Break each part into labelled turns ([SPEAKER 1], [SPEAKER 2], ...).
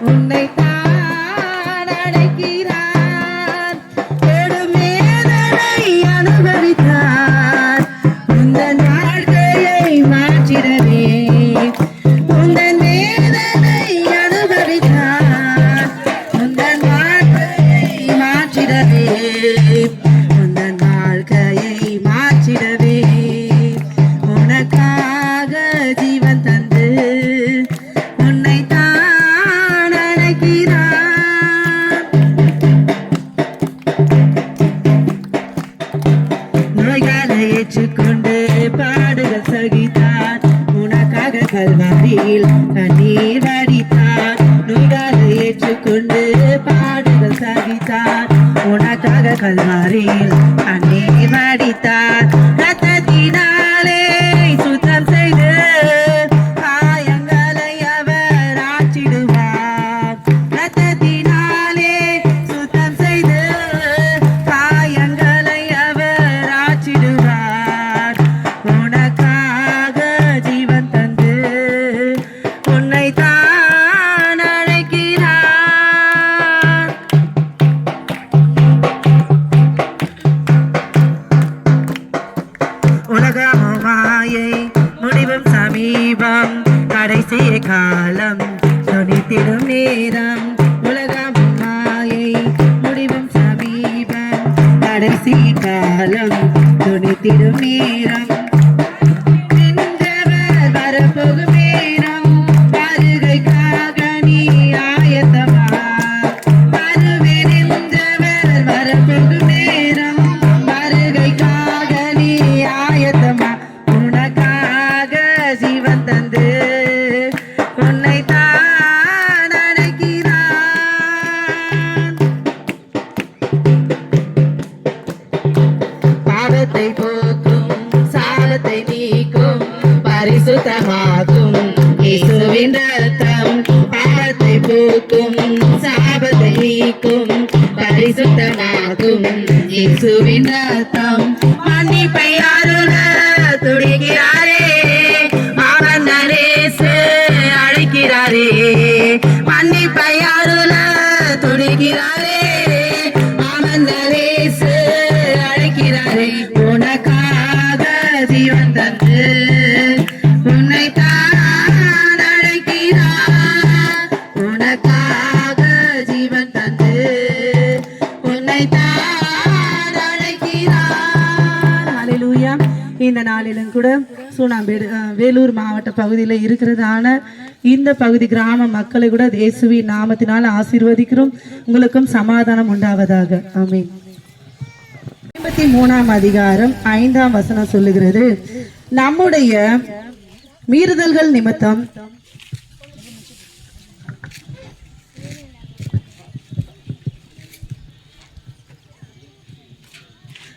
[SPEAKER 1] உன்னை தான் கண்ணீர் காலம். துணித்திடும் நேரம் உலகம் மாயை முடிவும் சமீபம். கடைசி காலம். துணித்திடும் நேரம் இயேசுவின் ரத்தம் பாவத்தை போக்கும் சாபத்தை நீக்கும் பரிசுத்தமாகும். இயேசுவின் ரத்தம் மன்னிப்பை அருள துடிக்கிறாரே சூனாம்பேடு வேலூர் மாவட்ட பகுதியில் இருக்கிறதான இந்த பகுதி கிராம மக்களை கூட இயேசுவின் நாமத்தினால் ஆசீர்வதிக்கிறோம். உங்களுக்கும் சமாதானம் உண்டாவதாக. அமீன் ஐம்பத்தி மூணாம் அதிகாரம் ஐந்தாம் வசனம் சொல்லுகிறது. நம்முடைய மீறுதல்கள் நிமித்தம்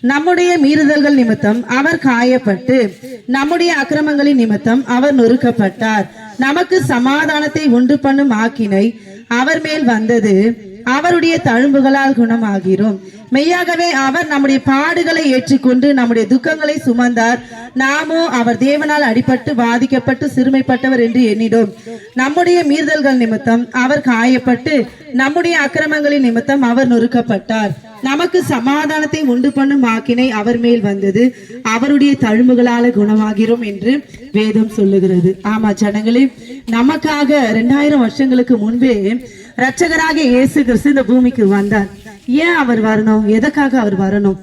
[SPEAKER 1] நம்முடைய மீறுதல்கள் நிமித்தம் அவர் காயப்பட்டு நம்முடைய அக்கிரமங்களின் நிமித்தம் அவர் நொறுக்கப்பட்டார். நமக்கு சமாதானத்தை உண்டு பண்ணும் ஆக்கினை அவர் மேல் வந்தது. அவருடைய தழும்புகளால் குணமாகிறோம். மெய்யாகவே அவர் நம்முடைய பாடுகளை ஏற்றுக்கொண்டு நம்முடைய துக்கங்களை சுமந்தார். நாமோ அவர் தேவனால் அடிபட்டு பாதிக்கப்பட்டு சிறுமைப்பட்டவர் என்று எண்ணிடும் நம்முடைய மீறுதல்கள் நிமித்தம் அவர் காயப்பட்டு நம்முடைய அக்கிரமங்களின் நிமித்தம் அவர் நொறுக்கப்பட்டார். நமக்கு சமாதானத்தை உண்டு பண்ணும் ஆக்கினை அவர் மேல் வந்தது. அவருடைய தழும்புகளால குணமாகிறோம் என்று வேதம் சொல்லுகிறது. ஆமா ஜனங்களே நமக்காக ரெண்டாயிரம் வருஷங்களுக்கு முன்பே ரட்சகராக இயேசு கிறிஸ்து இந்த பூமிக்கு வந்தார். ஏன் அவர் வரணும்? எதற்காக அவர் வரணும்?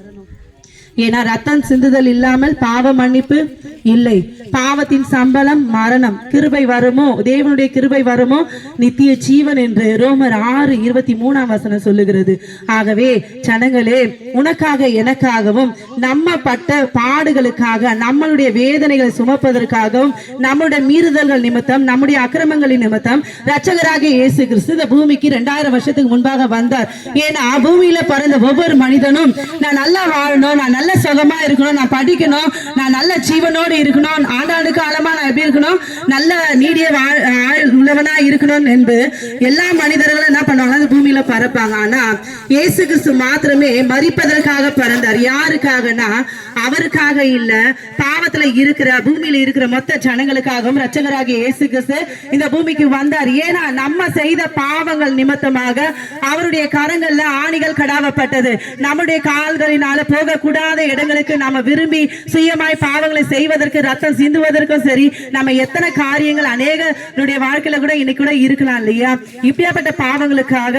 [SPEAKER 1] ஏன்னா ரத்தம் சிந்துதல் இல்லாமல் பாவ மன்னிப்பு இல்லை. பாவத்தின் சம்பளம் மரணம். கிருபை வருமோ? தேவனுடைய கிருபை வருமோ? நித்திய ஜீவன் என்று ரோமர் ஆறு இருபத்தி மூணாம் வசனம் சொல்லுகிறது. ஆகவே ஜனங்களே உனக்காக எனக்காகவும் நம்ம பட்ட பாடுகளுக்காக நம்மளுடைய வேதனைகளை சுமப்பதற்காகவும் நம்முடைய மீறுதல்கள் நிமித்தம் நம்முடைய அக்கிரமங்களின் நிமித்தம் ரட்சகராக இயேசு கிறிஸ்து இந்த பூமிக்கு ரெண்டாயிரம் வருஷத்துக்கு முன்பாக வந்தார். ஏன்னா பூமியில பிறந்த ஒவ்வொரு மனிதனும் நான் நல்லா வாழணும் நான் நல்ல சுகமா இருக்கணும் நான் படிக்கணும் நான் நல்ல ஜீவனோடு இருக்கணும் ஆண்டாண்டு காலமா நான் எப்படி இருக்கணும்? நல்ல நீடிய வாழ் உள்ளவனா இருக்கணும் என்று எல்லா மனிதர்களும் என்ன பண்ணுவாங்க அந்த பூமியில பறப்பாங்க. ஆனா இயேசு கிறிஸ்து மாத்திரமே மறிப்பதற்காக பிறந்தார். யாருக்காகனா? அவருக்காக இல்ல பாவத்துல இருக்கிற பூமியில இருக்கிற மொத்த ஜனங்களுக்காகவும் ரட்சகராகிய இயேசு கிறிஸ்து இந்த பூமிக்கு வந்தார். ஏன்னா நம்ம செய்த பாவங்கள் நிமித்தமாக அவருடைய கரங்கள்ல ஆணிகள் கடாவப்பட்டது. நம்முடைய கால்களினால போகக்கூடாத இடங்களுக்கு நாம விரும்பி சுயமாய் பாவங்களை செய்வதற்கு ரத்தம் சிந்துவதற்கும் சரி நம்ம எத்தனை காரியங்கள் அநேகருடைய வாழ்க்கையில கூட இன்னைக்கு கூட இருக்கலாம் இல்லையா? இப்படியாப்பட்ட பாவங்களுக்காக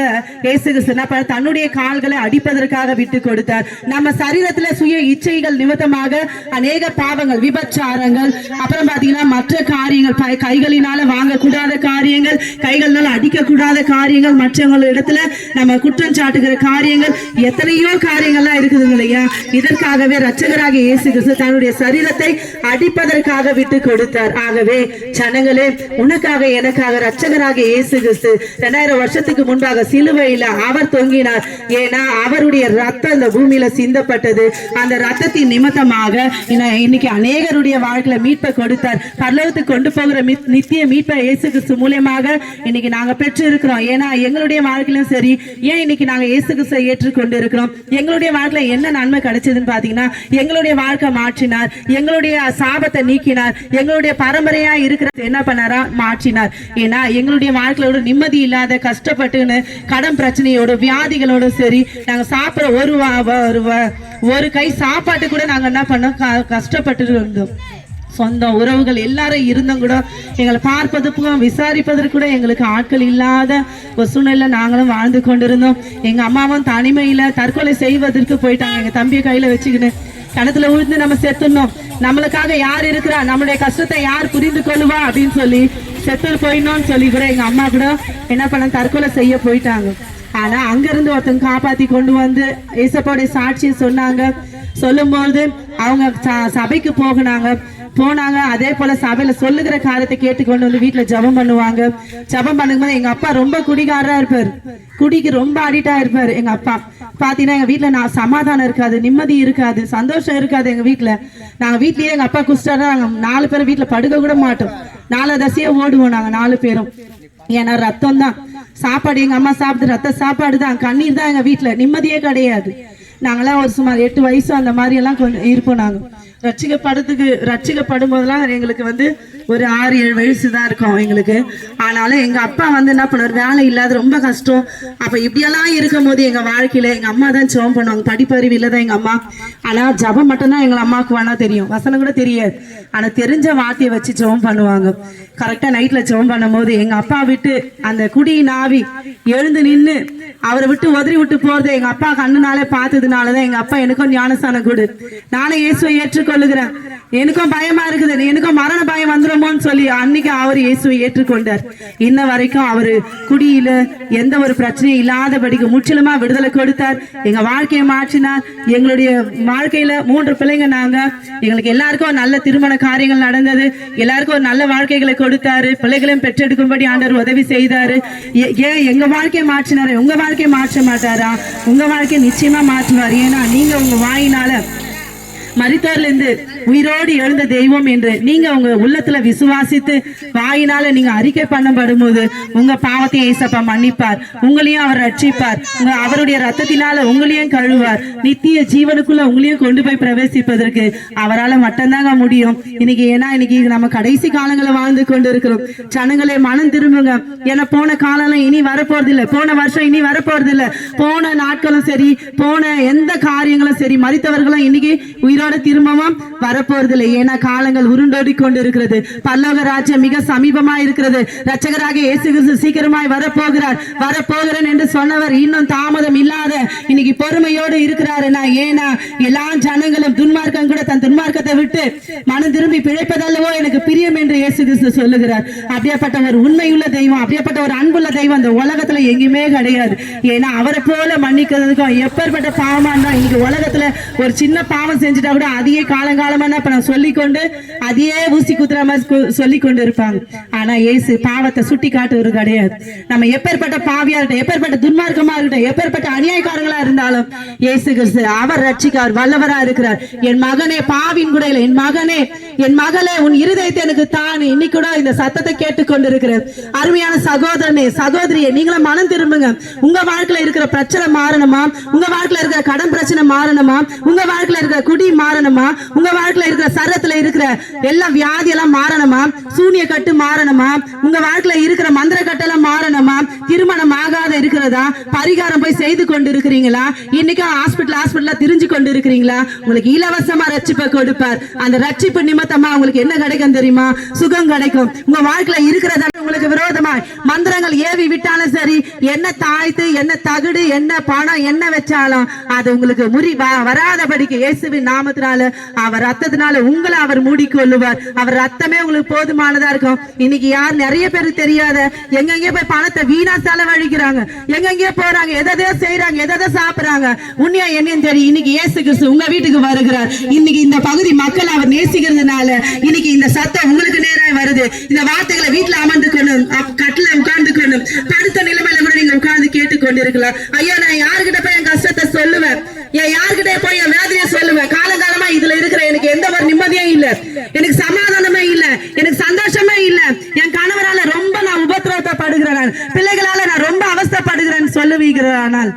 [SPEAKER 1] இயேசு கிறிஸ்து தன்னுடைய கால்களை அடிப்பதற்காக விட்டு கொடுத்தார். நம்ம சரீரத்துல சுய இச்சைகள் நிமித்தமாக அநேக பாவங்கள் விபச்சாரங்கள் அப்புறம் பாத்தீங்கன்னா மற்ற காரியங்கள் கைகளினால வாங்கக்கூடாத காரியங்கள் கைகள்னால அடிக்கக்கூடாத காரியங்கள் மற்றவங்க இடத்துல நம்ம குற்றம் சாட்டுகிற காரியங்கள் எத்தனையோ காரியங்கள்லாம் இருக்குது இல்லையா? இதற்காகவே ரட்சகராக இயேசு கிறிஸ்து தன்னுடைய சரீரத்தை அடிப்பதற்காக விட்டு கொடுத்தார். ஆகவே ஜனங்களே உனக்காக எனக்காக ரட்சகராக இயேசு கிறிஸ்து ரெண்டாயிரம் வருஷத்துக்கு முன்பாக சிலுவையில அவர் தொங்கினார். ஏன்னா அவருடைய ரத்தம் இந்த பூமியில சிந்தப்பட்டது. அந்த ரத்தத்தின் நிமித்தமாக இன்னைக்கு அநேகருடைய வாழ்க்கையில மீட்பை கொடுத்தார். பரலோகத்துக்கு கொண்டு போகிற நித்திய மீட்பை இயேசு கிறிஸ்து மூலியமாக இன்னைக்கு நாங்க பெற்று இருக்கிறோம் ஏன்னா எங்களுடைய வாழ்க்கையிலும் சரி ஏன் இன்னைக்கு நாங்க இயேசு கிறிஸ்துவை ஏற்றுக்கொண்டு இருக்கிறோம் எங்களுடைய வாழ்க்கையில என்ன நன்மை கிடைச்சதுன்னு பாத்தீங்கன்னா எங்களுடைய வாழ்க்கை மாற்றினார். எங்களுடைய சாபத்தை நீக்கினார். எங்களுடைய பரம்பரையா இருக்கிற என்ன பண்ணாரா? மாற்றினார். ஏன்னா எங்களுடைய வாழ்க்கையோட நிம்மதி இல்லாத கஷ்டப்பட்டுன்னு கடன் பிரச்சனையோட வியாதிகளோட சரி நாங்க சாப்பிடுற ஒரு வா- ஒரு கை சாப்பாட்டு கூட நாங்க என்ன பண்ணோம்? க- கஷ்டப்பட்டு இருந்தோம். சொந்தம் உறவுகள் எல்லாரும் இருந்தும் கூட எங்களை பார்ப்பதற்கும் விசாரிப்பதற்கு கூட எங்களுக்கு ஆட்கள் இல்லாத ஒரு சூழ்நிலை நாங்களும் வாழ்ந்து கொண்டிருந்தோம். எங்க அம்மாவும் தனிமையில தற்கொலை செய்வதற்கு போயிட்டாங்க. எங்க தம்பியை கையில வச்சுக்கின்னு கிணத்துல விழுந்து நம்ம செத்துனோம் நம்மளுக்காக யார் இருக்கிறா? நம்மளுடைய கஷ்டத்தை யார் புரிந்து கொள்ளுவா? அப்படின்னு சொல்லி செத்து போயிடணும்னு சொல்லி கூட எங்க அம்மா கூட என்ன பண்ண தற்கொலை செய்ய போயிட்டாங்க. ஆனா அங்கிருந்து ஒருத்தங்க காப்பாத்தி கொண்டு வந்து இசப்போடைய சாட்சி சொன்னாங்க. சொல்லும்போது அவங்க ச- சபைக்கு போகினாங்க. போனாங்க. அதே போல சபையில சொல்லுகிற காரியத்தை கேட்டு கொண்டு வந்து வீட்டுல ஜெபம் பண்ணுவாங்க. ஜெபம் பண்ணும்போது எங்க அப்பா ரொம்ப குடிகாரா இருப்பாரு. குடிக்கு ரொம்ப அடிக்டா இருப்பாரு. எங்க அப்பா பாத்தீங்கன்னா எங்க வீட்டுல நான் சமாதானம் இருக்காது நிம்மதி இருக்காது சந்தோஷம் இருக்காது எங்க வீட்டுல நாங்க வீட்லயே எங்க அப்பா குடிச்சிட்டாரா நாலு பேரும் வீட்டுல படுக்க கூட மாட்டோம். நாலு தசையா ஓடுவோம் நாங்க நாலு பேரும். ஏன்னா ரத்தம் தான் சாப்பாடு எங்க அம்மா சாப்பிட்டு ரத்த சாப்பாடு தான் கண்ணீர் தான் எங்க வீட்டுல நிம்மதியே கிடையாது. நாங்களாம் ஒரு சுமார் எட்டு வயசு அந்த மாதிரி எல்லாம் கொஞ்சம் இருப்போம் நாங்கள் ரட்சிக்கப்படுறதுக்கு ரட்சிக்கப்படும் போதெல்லாம் எங்களுக்கு வந்து ஒரு ஆறு ஏழு வயசு தான் இருக்கும் எங்களுக்கு. ஆனாலும் எங்கள் அப்பா வந்து என்ன பண்ணுவார்? வேலை இல்லாத ரொம்ப கஷ்டம். அப்போ இப்படியெல்லாம் இருக்கும் போது எங்கள் வாழ்க்கையில் எங்கள் அம்மா தான் ஜெபம் பண்ணுவாங்க. படிப்பறிவு இல்லை தான் எங்கள் அம்மா. ஆனால் ஜெபம் மட்டும்தான் எங்கள் அம்மாவுக்கு வேணா தெரியும். வசனம் கூட தெரியாது. ஆனால் தெரிஞ்ச வார்த்தையை வச்சு ஜெபம் பண்ணுவாங்க. கரெக்டாக நைட்டில் ஜெபம் பண்ணும்போது எங்கள் அப்பா விட்டு அந்த குடி நாவி எழுந்து நின்று அவரை விட்டு உதறி விட்டு போகிறது எங்கள் அப்பா கண்ணுனாலே பார்த்ததுனாலதான் எங்கள் அப்பா எனக்கும் ஞானஸ்தானம் கொடு. நானும் இயேசுவை ஏற்று ஏற்றுக்கொள்ளுகிறேன் எனக்கும் பயமா இருக்குது. எனக்கும் மரண பயம் வந்துருமோன்னு சொல்லி அன்னைக்கு அவர் இயேசுவை ஏற்றுக்கொண்டார். இன்ன வரைக்கும் அவரு குடியில எந்த ஒரு பிரச்சனையும் இல்லாதபடிக்கு முற்றிலுமா விடுதலை கொடுத்தார். எங்க வாழ்க்கையை மாற்றினார். எங்களுடைய வாழ்க்கையில மூன்று பிள்ளைங்க நாங்க. எங்களுக்கு எல்லாருக்கும் நல்ல திருமண காரியங்கள் நடந்தது. எல்லாருக்கும் ஒரு நல்ல வாழ்க்கைகளை கொடுத்தாரு. பிள்ளைகளையும் பெற்றெடுக்கும்படி ஆண்டவர் உதவி செய்தாரு. ஏ- ஏன் எங்க வாழ்க்கையை மாற்றினாரு? உங்க வாழ்க்கையை மாற்ற மாட்டாரா? உங்க வாழ்க்கையை நிச்சயமா மாற்றுவார். ஏன்னா நீங்க உங்க வாயினால மரித்தோர்ல இருந்து உயிரோடு எழுந்த தெய்வம் என்று நீங்க உங்க உள்ளத்துல விசுவாசித்து வாயினால நீங்க அறிக்கை பண்ணப்படும் போது உங்க பாவத்தை ஏசப்பா மன்னிப்பார் உங்களையும் அவர் ரட்சிப்பார் உங்க அவருடைய ரத்தத்தினால உங்களையும் கழுவார். நித்திய ஜீவனுக்குள்ள உங்களையும் கொண்டு போய் பிரவேசிப்பதற்கு அவரால மட்டும்தாங்க முடியும். இன்னைக்கு ஏன்னா இன்னைக்கு நம்ம கடைசி காலங்களை வாழ்ந்து கொண்டு இருக்கிறோம் ஜனங்களே மனம் திரும்புங்க. ஏன்னா போன காலம் இனி வரப்போறது இல்லை போன வருஷம் இனி வரப்போறது இல்லை போன நாட்களும் சரி போன எந்த காரியங்களும் சரி மறித்தவர்களும் இன்னைக்கு உயிரோட திரும்பவும் வர வரப்போறதில்லை. ஏன்னா காலங்கள் உருண்டோடி கொண்டு இருக்கிறது பல்லோக ராஜ்யம் மிக சமீபமாய் இருக்கிறது ரச்சகராக இயேசு கிறிஸ்து சீக்கிரமாய் வரப்போகிறார். வரப்போகிறேன் என்று சொன்னவர் இன்னும் தாமதம் இல்லாத இன்னைக்கு பொறுமையோடு இருக்கிறாருன்னா ஏன்னா எல்லா ஜனங்களும் துன்மார்க்கம் கூட தன் துன்மார்க்கத்தை விட்டு மனம் திரும்பி பிழைப்பதல்லவோ எனக்கு பிரியம் என்று இயேசு கிறிஸ்து சொல்லுகிறார். அப்படியேப்பட்ட ஒரு உண்மையுள்ள தெய்வம் அப்படியேப்பட்ட ஒரு அன்புள்ள தெய்வம் அந்த உலகத்துல எங்கேயுமே கிடையாது. ஏன்னா அவரை போல மன்னிக்கிறதுக்கும் எப்பேற்பட்ட பாவமா இருந்தா இன்னைக்கு உலகத்துல ஒரு சின்ன பாவம் செஞ்சுட்டா கூட அதையே காலங்காலமா சொன்னா என்ன நான் சொல்லிக்கொண்டு அதையே ஊசி குத்துற மாதிரி சொல்லி கொண்டு இருப்பாங்க ஆனா ஏசு பாவத்தை சுட்டி காட்டுவது கிடையாது. நம்ம எப்பேற்பட்ட பாவியா இருக்கட்டும் எப்பேற்பட்ட துன்மார்க்கமா இருக்கட்டும் எப்பேற்பட்ட அநியாயக்காரங்களா இருந்தாலும் ஏசு கிறிஸ்து அவர் ரட்சிக்கார் வல்லவரா இருக்கிறார். என் மகனே பாவின் கூட இல்லை என் மகனே என் மகளே உன் இருதயத்தை எனக்கு தான் இன்னைக்கு கூட இந்த சத்தத்தை கேட்டுக்கொண்டு கேட்டுக்கொண்டிருக்கிறேன். அருமையான சகோதரனே சகோதரியே நீங்களும் மனம் திரும்புங்க. உங்க வாழ்க்கையில இருக்கிற பிரச்சனை மாறணுமா? உங்க வாழ்க்கையில இருக்கிற கடன் பிரச்சனை மாறணுமா? உங்க வாழ்க்கையில இருக்கிற குடி மாறணுமா? உங்க வாழ்க்கையில இருக்கிற சரத்துல இருக்கிற எல்லா வியாதி எல்லாம் மாறணுமா? சூனிய கட்டு மாறணுமா? உங்க வாழ்க்கையில இருக்கிற மந்திர கட்டெல்லாம் மாறணுமா? திருமணம் ஆகாத இருக்கிறதா? பரிகாரம் போய் செய்து கொண்டு இருக்கிறீங்களா இன்னைக்கு ஹாஸ்பிட்டல் ஹாஸ்பிட்டலா திரிஞ்சு கொண்டு இருக்கிறீங்களா உங்களுக்கு இலவசமா ரட்சிப்பை கொடுப்பார். அந்த ரட்சிப்பு நிமித்தமா உங்களுக்கு என்ன கிடைக்கும் தெரியுமா? சுகம் கிடைக்கும். உங்க வாழ்க்கையில இருக்கிறத உங்களுக்கு விரோதமா மந்திரங்கள் ஏவி விட்டாலும் சரி என்ன தாய்த்து என்ன தகுடு என்ன பணம் என்ன வச்சாலும் அது உங்களுக்கு முறி வராதபடிக்கு இயேசுவின் நாமத்தினால அவர் ரத்தத்தினால உங்களை அவர் மூடிக்கொள்ளுவார் அவர் ரத்தமே உங்களுக்கு போதுமானதா இருக்கும். இன்னைக்கு யார் நிறைய பேர் தெரியாத எங்கெங்கே போய் பணத்தை வீணா செலவழிக்கிறாங்க. எங்கெங்கே போறாங்க. எதை செய்யறாங்க எதை சாப்பிடுறாங்க. உண்மையா என்னன்னு தெரியும். இன்னைக்கு ஏசு கிறிஸ்து உங்க வீட்டுக்கு வருகிறார். இன்னைக்கு இந்த பகுதி மக்கள் அவர் நேசிக்கிறதுனால இன்னைக்கு இந்த சத்தம் உங்களுக்கு நேராக வருது. இந்த வார்த்தைகளை வீட்டுல அமர்ந்துக்கணும். கொண்டு கட்டில உட்கார்ந்து படுத்த நிலைமையில கூட நீங்க உட்கார்ந்து கேட்டுக்கொண்டிருக்கலாம். ஐயா நான் யாருகிட்ட போய் என் கஷ்டத்தை சொல்லுவேன்? என் யாருகிட்ட போய் என் வேதனையை சொல்லுவேன் காலகாலமா இதுல இருக்கிற எனக்கு எந்த ஒரு நிம்மதியும் இல்ல. எனக்கு சமாதானமே இல்ல. எனக்கு சந்தோஷமே இல்ல. என் கணவரால ரொம்ப நான் உபத்திரவப்படுகிறேன் படுகிறேன் பிள்ளைகளால நான் ரொம்ப அவஸ்தைப்படுகிறேன் சொல்லுவீங்கிறார் ஆனால்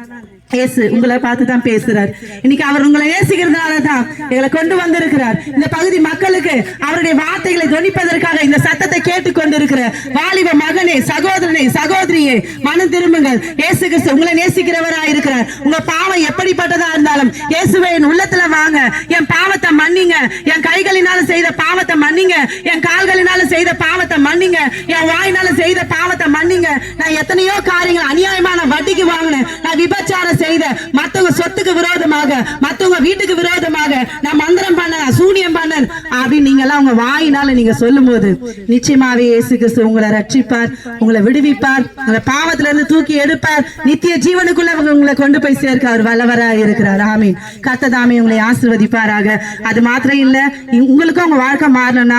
[SPEAKER 1] இயேசு உங்களை பார்த்து தான் பேசுறார். இன்னைக்கு அவர் உங்களை நேசிக்கிறதுனால தான் எங்களை கொண்டு வந்திருக்கிறார். இந்த பகுதி மக்களுக்கு அவருடைய வார்த்தைகளை துணிப்பதற்காக இந்த சத்தத்தை கேட்டுக் கொண்டிருக்கிற வாலிப மகனே சகோதரனே சகோதரியே மனம் திரும்புங்கள். இயேசு கிறிஸ்து உங்களை நேசிக்கிறவரா இருக்கிறார். உங்க பாவம் எப்படிப்பட்டதா இருந்தாலும் இயேசுவை என் உள்ளத்துல வாங்க. என் பாவத்தை மன்னிங்க. என் கைகளினால செய்த பாவத்தை மன்னிங்க. என் கால்களினால செய்த பாவத்தை மன்னிங்க. என் வாயினால செய்த பாவத்தை மன்னிங்க. நான் எத்தனையோ காரியங்கள் அநியாயமான வட்டிக்கு வாங்கினேன். நான் விபச்சாரம் செய்த மத்தவங்க சொத்துக்கு விரோதமாக மத்தவங்க வீட்டுக்கு விரோதமாக நான் மந்திரம் பண்ண சூனியம் பண்ண அப்படின்னு நீங்க எல்லாம் உங்க வாயினால நீங்க சொல்லும் போது நிச்சயமாவே இயேசு கிறிஸ்து உங்களை ரட்சிப்பார் உங்களை விடுவிப்பார் உங்களை பாவத்துல இருந்து தூக்கி எடுப்பார். நித்திய ஜீவனுக்குள்ள உங்களை கொண்டு போய் சேர்க்க அவர் வல்லவரா இருக்கிறார். ஆமீன். கத்ததாமே உங்களை ஆசிர்வதிப்பாராக. அது மாத்திரம் இல்ல உங்களுக்கும் உங்க வாழ்க்கை மாறணும்னா